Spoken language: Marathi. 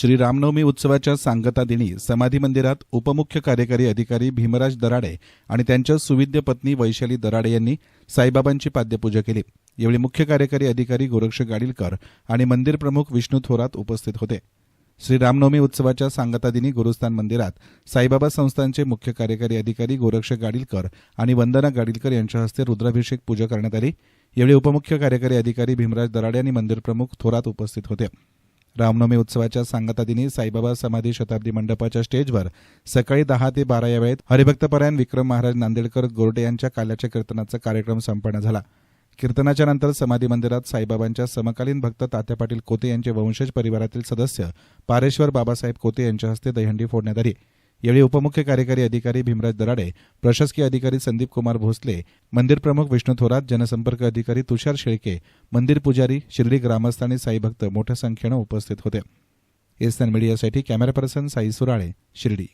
श्री रामनवमी उत्सवाच्या सांगता दिनी समाधी मंदिरात उपमुख्य कार्यकारी अधिकारी भीमराज दराडे आणि त्यांच्या सुविद्य पत्नी वैशाली दराडे यांनी साईबाबांची पाद्यपूजा केली. यावेळी मुख्य कार्यकारी अधिकारी गोरक्ष गाडीलकर आणि मंदिर प्रमुख विष्णू थोरात उपस्थित होते. श्री रामनवमी उत्सवाच्या सांगता दिनी गुरुस्थान मंदिरात साईबाबा संस्थानचे मुख्य कार्यकारी अधिकारी गोरक्ष गाडीलकर आणि वंदना गाडीलकर यांच्या हस्ते रुद्राभिषेक पूजा करण्यात आली. यावेळी उपमुख्य कार्यकारी अधिकारी भीमराज दराडे आणि मंदिर प्रमुख थोरात उपस्थित होते. रामनवमी उत्सवाच्या सांगता दिनी साईबाबा समाधी शताब्दी मंडपाच्या स्टेजवर सकाळी दहा ते बारा या वेळेत हरिभक्तपरायण विक्रम महाराज नांदेडकर गोरटे यांच्या काल्याच्या कीर्तनाचा कार्यक्रम संपन्न झाला. कीर्तनाच्या नंतर समाधी मंदिरात साईबाबांच्या समकालीन भक्त तात्या पाटील कोते यांचे वंशज परिवारातील सदस्य पारेश्वर बाबासाहेब कोते यांच्या हस्ते दहीहंडी फोडण्यात आली. यावेळी उपमुख्य कार्यकारी अधिकारी भीमराज दराडे प्रशासकीय अधिकारी संदीप कुमार भोसले मंदिर प्रमुख विष्णू थोरात जनसंपर्क अधिकारी तुषार शेळके मंदिर पुजारी शिर्डी ग्रामस्थ आणि साईभक्त मोठ्या संख्येनं उपस्थित होते. एसएन मीडियासाठी कॅमेरा पर्सन साई सुराळे शिर्डी.